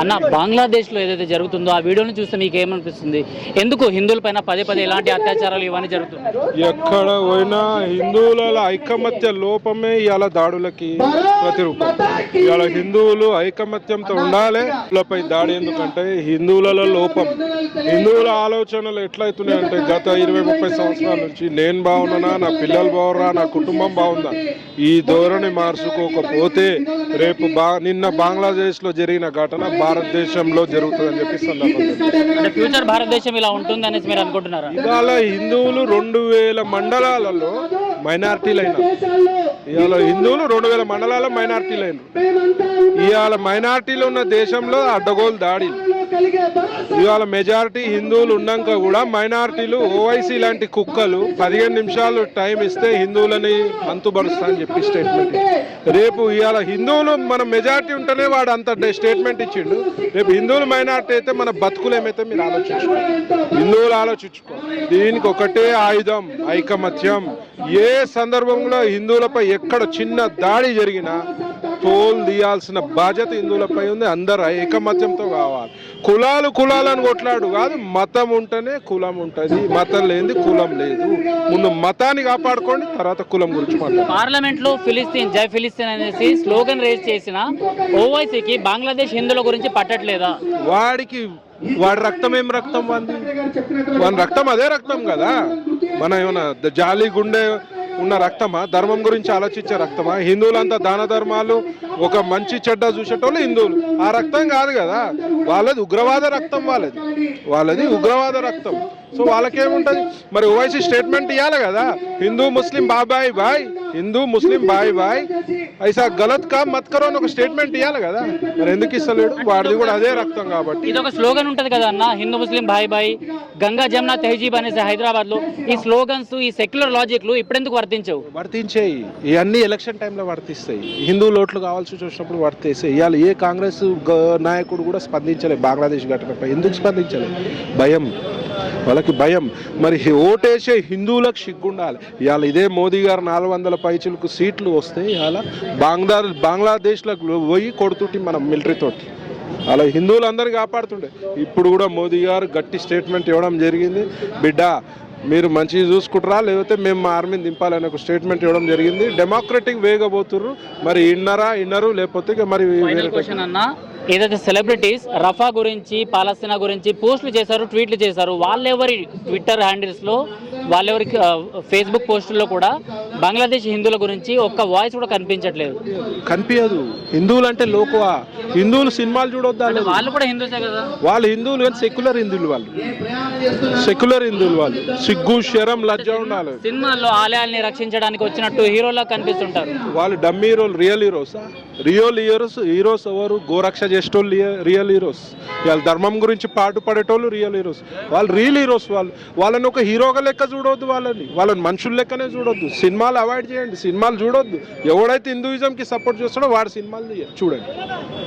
అన్న బంగ్లాదేశ్లో ఏదైతే జరుగుతుందో ఆ వీడియోని చూస్తే మీకు ఏమనిపిస్తుంది? ఎందుకు హిందువులపైన పదే పదే ఇలాంటి అత్యాచారాలు ఇవన్నీ జరుగుతున్నాయి? ఎక్కడ పోయినా హిందువుల ఐకమత్య లోపమే ఇవాళ దాడులకి ప్రతిరూపం. ఇవాళ హిందువులు ఐకమత్యంతో ఉండాలి హిందువులపై దాడి ఎందుకంటే హిందువులలో లోపం. హిందువుల ఆలోచనలు ఎట్లయితున్నాయంటే గత ఇరవై ముప్పై సంవత్సరాల నుంచి నేను బాగున్నానా నా పిల్లలు బాగురా నా కుటుంబం బాగుందా? ఈ ధోరణి మార్చుకోకపోతే రేపు బా నిన్న బంగ్లాదేశ్లో జరిగిన ఘటన భారతదేశంలో జరుగుతుందని చెప్పి సందర్భంగా అంటే ఫ్యూచర్ భారతదేశం ఇలా ఉంటుంది అనేసి మీరు అనుకుంటున్నారా? ఇవాళ హిందువులు రెండు వేల మండలాలలో మైనార్టీలైన ఇవాళ హిందువులు రెండు వేల మండలాల మైనార్టీలైన ఇవాళ మైనార్టీలు ఉన్న దేశంలో అడ్డగోలు దాడి ఇవాళ మెజారిటీ హిందువులు ఉన్నాక కూడా మైనార్టీలు ఓవైసీ లాంటి కుక్కలు పదిహేను నిమిషాలు టైం ఇస్తే హిందువులని అంతుబరుస్తా అని చెప్పి స్టేట్మెంట్ రేపు ఇవాళ హిందువులు మన మెజారిటీ ఉంటేనే వాడు అంత స్టేట్మెంట్ ఇచ్చిండు. రేపు హిందువులు మైనార్టీ అయితే మన బతుకులు ఏమైతే మీరు ఆలోచించుకో. హిందువులు ఆలోచించుకో. దీనికి ఒకటే ఆయుధం ఐకమత్యం. ఏ సందర్భంలో హిందువులపై ఎక్కడ చిన్న దాడి జరిగినా తోలు తీయాల్సిన బాధ్యత హిందువులపై ఉంది. అందరు ఐకమత్యంతో కావాలి. కులాలు కులాలను కొట్లాడు కాదు మతం ఉంటేనే కులం ఉంటుంది. మతం లేనిది కులం లేదు. ముందు మతాన్ని కాపాడుకోండి తర్వాత కులం గురించి మాట్లాడు. పార్లమెంట్లో ఫిలిస్తీన్ జై ఫిలిస్తీన్ అనేసి స్లోగన్ రేజ్ చేసిన ఓవైసీకి బంగ్లాదేశ్ హిందువుల గురించి పట్టట్లేదా? వాడికి వాడి రక్తం ఏం రక్తం వాడి రక్తం అదే రక్తం కదా. మన ఏమన్నా ద- జాలి గుండె ఉన్న రక్తమా? ధర్మం గురించి ఆలోచించే రక్తమా? హిందువులంతా దాన ధర్మాలు ఒక మంచి చెడ్డ చూసేటోళ్ళు హిందువులు. ఆ రక్తం కాదు కదా. వాళ్ళది ఉగ్రవాద రక్తం వాళ్ళది. వాళ్ళది ఉగ్రవాద రక్తం. సో వాళ్ళకేముంటది? మరి ఓవైసీ స్టేట్మెంట్ ఇవ్వాలి కదా. హిందూ ముస్లిం బాబాయ్ బాయ్ హిందూ ముస్లిం బాయ్ బాయ్. ఐసా గలత్ కా మత్ కరో అని ఒక స్టేట్మెంట్ ఇవ్వాలి కదా. మరి ఎందుకు ఇస్తలేడు? వాడిది కూడా అదే రక్తం కాబట్టి. ఇది ఒక స్లోగన్ ఉంటది కదా అన్న. హిందూ ముస్లిం భాయ్ భాయ్ గంగా జమున తెహజీబ్ అనేసి హైదరాబాద్లో ఈ స్లోగన్స్ ఈ సెక్యులర్ లాజిక్లు ఇప్పుడెందుకు వర్తించవు? వర్తించేయి. ఇవన్నీ ఎలక్షన్ టైంలో వర్తిస్తాయి. హిందూ ఓట్లు కావాల్సి వచ్చినప్పుడు వర్తిస్తాయి. ఇవాళ ఏ కాంగ్రెస్ నాయకుడు కూడా స్పందించలేదు బంగ్లాదేశ్ ఘటనపై. ఎందుకు స్పందించలేదు భయం. వాళ్ళకి భయం. మరి ఓటేసే హిందువులకు సిగ్గుండాలి. ఇవాళ ఇదే మోదీ గారు నాలుగు వందల పైచులకు సీట్లు వస్తే ఇవాళ బంగ్లా బంగ్లాదేశ్లకు పోయి కొడుతుంటే మనం మిలిటరీ తోటి. అలా హిందువులందరూ కాపాడుతుండే. ఇప్పుడు కూడా మోదీ గారు గట్టి స్టేట్మెంట్ ఇవ్వడం జరిగింది. బిడ్డ మీరు మంచిగా చూసుకుంటారా? లేకపోతే మేము మా ఆర్మీని దింపాలని ఒక స్టేట్మెంట్ ఇవ్వడం జరిగింది. డెమోక్రటిక్ వేగా పోతుర్రు మరి ఇన్నరా ఇన్నరు లేకపోతే మరి ఏదైతే సెలబ్రిటీస్ రఫా గురించి పాలస్తీనా గురించి పోస్టులు చేశారు ట్వీట్లు చేశారు వాళ్ళెవరి ట్విట్టర్ హ్యాండిల్స్లో వాళ్ళెవరి ఫేస్బుక్ పోస్టుల్లో కూడా బంగ్లాదేశ్ హిందువుల గురించి ఒక్క వాయిస్ కూడా కనిపించట్లేదు. కనిపించదు. హిందువులు అంటే లోకువా? హిందువులు సినిమాలు చూడొద్దా వాళ్ళు కూడా హిందూసే కదా? వాళ్ళు హిందువులు కానీ సెక్యులర్ హిందువులు వాళ్ళు. సెక్యులర్ హిందువులు వాళ్ళు. సిగ్గు శరం లజ్జ ఉండాలి. సినిమాల్లో ఆలయాల్ని రక్షించడానికి వచ్చినట్టు హీరోలా కనిపిస్తుంటారు. వాళ్ళు డమ్మీ హీరోలు రియల్ హీరోసా? రియల్ హీరోస్ హీరోస్ ఎవరు? గోరక్ష చేసేటోళ్ళు రియల్ హీరోస్. వాళ్ళు ధర్మం గురించి పాటుపడేటోళ్ళు రియల్ హీరోస్. వాళ్ళు రియల్ హీరోస్ వాళ్ళు. వాళ్ళని ఒక హీరోగా లెక్క చూడొద్దు వాళ్ళని. వాళ్ళని మనుషుల లెక్కనే చూడొద్దు. సినిమాలు అవాయిడ్ చేయండి. సినిమాలు చూడొద్దు. ఎవడైతే హిందూయిజంకి సపోర్ట్ చేస్తాడో వాడు సినిమాలు చూడండి.